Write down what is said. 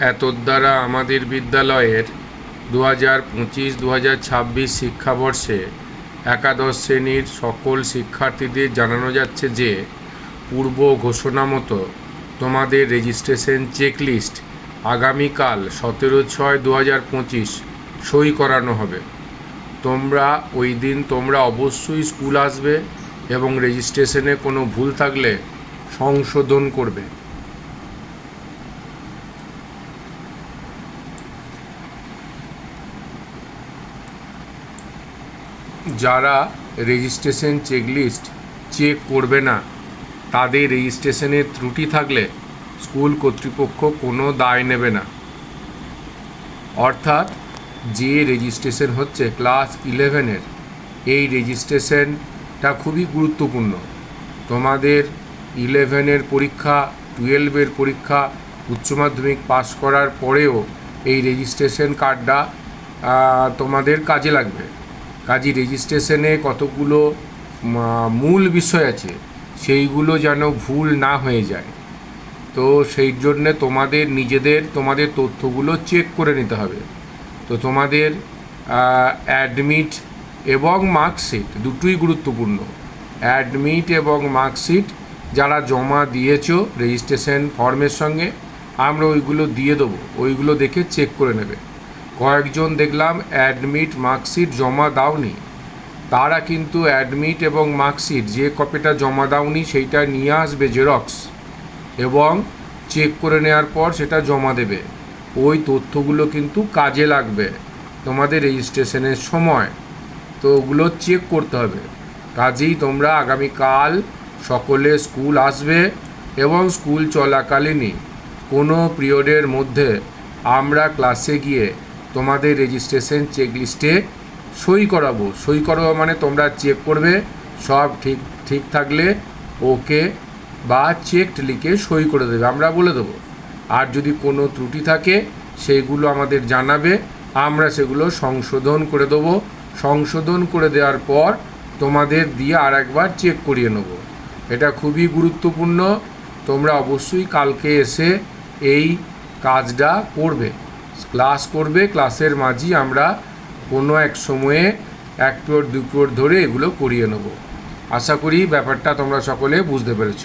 এতর দ্বারা আমাদের বিদ্যালয়ের দু হাজার পঁচিশ দু হাজার ছাব্বিশ শিক্ষাবর্ষে একাদশ শ্রেণির সকল শিক্ষার্থীদের জানানো যাচ্ছে যে, পূর্ব ঘোষণা মতো তোমাদের রেজিস্ট্রেশন চেকলিস্ট আগামীকাল সতেরো ছয় দু হাজার পঁচিশ সই করানো হবে। তোমরা, ওই দিন তোমরা অবশ্যই স্কুল আসবে এবং রেজিস্ট্রেশনে কোনো ভুল থাকলে সংশোধন করবে। যারা রেজিস্ট্রেশন চেকলিস্ট চেক করবে না, তাদের রেজিস্ট্রেশনের ত্রুটি থাকলে স্কুল কর্তৃপক্ষ কোনো দায় নেবে না। অর্থাৎ যে রেজিস্ট্রেশন হচ্ছে ক্লাস ইলেভেনের এই রেজিস্ট্রেশনটা খুবই গুরুত্বপূর্ণ। তোমাদের ইলেভেনের পরীক্ষা টুয়েলভের পরীক্ষা, উচ্চ মাধ্যমিক পাস করার পরেও এই রেজিস্ট্রেশন কার্ডটা তোমাদের কাজে লাগবে। কাজী রেজিস্ট্রেশনে কতগুলো মূল বিষয় আছে, সেইগুলো যেন ভুল না হয়ে যায়। তো সেই জন্যে তোমাদের নিজেদের, তোমাদের তথ্যগুলো চেক করে নিতে হবে। তো তোমাদের অ্যাডমিট এবং মার্কশিট দুটোই গুরুত্বপূর্ণ। অ্যাডমিট এবং মার্কশিট যারা জমা দিয়েছ রেজিস্ট্রেশন ফর্মের সঙ্গে, আমরা ওইগুলো দিয়ে দেবো, ওইগুলো দেখে চেক করে নেবে। কয়েকজন দেখলাম অ্যাডমিট মার্কশিট জমা দাওনি। তারা কিন্তু অ্যাডমিট এবং মার্কশিট, যে কপিটা জমা দাওনি সেইটা নিয়ে আসবে জেরক্স এবং চেক করে নেওয়ার পর সেটা জমা দেবে। ওই তথ্যগুলো কিন্তু কাজে লাগবে তোমাদের রেজিস্ট্রেশনের সময়। তো ওগুলো চেক করতে হবে। কাজেই তোমরা আগামীকাল সকলে স্কুল আসবে এবং স্কুল চলাকালীনই কোনো পিরিয়ডের মধ্যে আমরা ক্লাসে গিয়ে তোমাদের রেজিস্ট্রেশন চেকলিস্টে সই করাবো। সই করাবো মানে তোমরা চেক করবে, সব ঠিক ঠিক থাকলে ওকে বা চেকড লিখে সই করে দেবে, আমরা বলে দেবো। আর যদি কোনো ত্রুটি থাকে সেইগুলো আমাদের জানাবে, আমরা সেগুলো সংশোধন করে দেবো। সংশোধন করে দেওয়ার পর তোমাদের দিয়ে আর একবার চেক করিয়ে নেব। এটা খুবই গুরুত্বপূর্ণ, তোমরা অবশ্যই কালকে এসে এই কাজটা করবে। ক্লাস করবে, ক্লাসের মাঝি আমরা কোনো এক সময়ে এক পিরিয়ড দু পিরিয়ড ধরে এগুলো করিয়ে নেব। আশা করি ব্যাপারটা তোমরা সকলে বুঝতে পেরেছ।